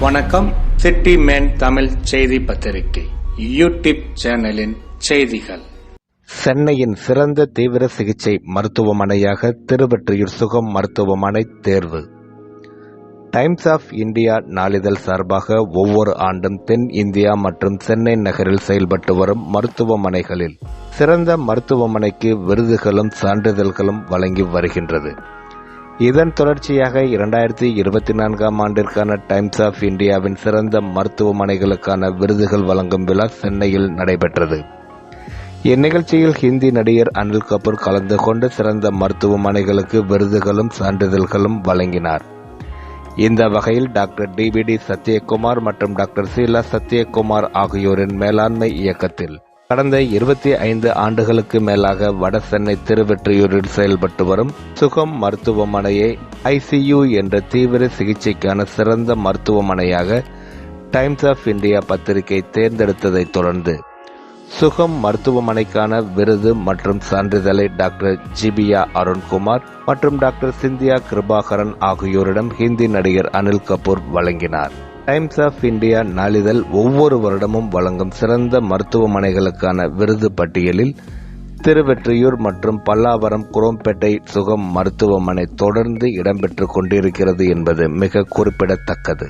வணக்கம். City man Tamil செய்தி பத்திரிகை. யூடியூப் சேனலின் செய்திகள். சென்னையின் சிறந்த தீவிர சிகிச்சை மருத்துவமனையாக திருவெற்றியூர் சுகம் மருத்துவமனை தேர்வு. டைம்ஸ் ஆஃப் இந்தியா நாளிதழ் சார்பாக ஒவ்வொரு ஆண்டும் தென் இந்தியா மற்றும் சென்னை நகரில் செயல்பட்டு வரும் மருத்துவமனைகளில் சிறந்த மருத்துவமனைக்கு விருதுகளும் சான்றிதழ்களும் வழங்கி வருகின்றது. இதன் தொடர்ச்சியாக இரண்டாயிரத்தி இருபத்தி நான்காம் ஆண்டிற்கான டைம்ஸ் ஆஃப் இந்தியாவின் சிறந்த மருத்துவமனைகளுக்கான விருதுகள் வழங்கும் விழா சென்னையில் நடைபெற்றது. இந்நிகழ்ச்சியில் ஹிந்தி நடிகர் அனில் கபூர் கலந்து கொண்டு சிறந்த மருத்துவமனைகளுக்கு விருதுகளும் சான்றிதழ்களும் வழங்கினார். இந்த வகையில் டாக்டர் டிபிடி சத்யகுமார் மற்றும் டாக்டர் சீலா சத்யகுமார் ஆகியோரின் மேலாண்மை இயக்கத்தில் கடந்த இருபத்தி ஐந்து ஆண்டுகளுக்கு மேலாக வட சென்னை திருவெற்றியூரில் செயல்பட்டு வரும் சுகம் மருத்துவமனையை ஐசியு என்ற தீவிர சிகிச்சைக்கான சிறந்த மருத்துவமனையாக டைம்ஸ் ஆஃப் இந்தியா பத்திரிகை தேர்ந்தெடுத்ததைத் தொடர்ந்து சுகம் மருத்துவமனைக்கான விருது மற்றும் சான்றிதழை டாக்டர் ஜிபியா அருண்குமார் மற்றும் டாக்டர் சிந்தியா கிருபாகரன் ஆகியோரிடம் ஹிந்தி நடிகர் அனில் கபூர் வழங்கினார். டைம்ஸ் ஆஃப் இந்தியா நாளிதழ் ஒவ்வொரு வருடமும் வழங்கும் சிறந்த மருத்துவமனைகளுக்கான விருது பட்டியலில் திருவெற்றியூர் மற்றும் பல்லாவரம் குரோம்பேட்டை சுகம் மருத்துவமனை தொடர்ந்து இடம்பெற்றுக் கொண்டிருக்கிறது என்பது மிக குறிப்பிடத்தக்கது.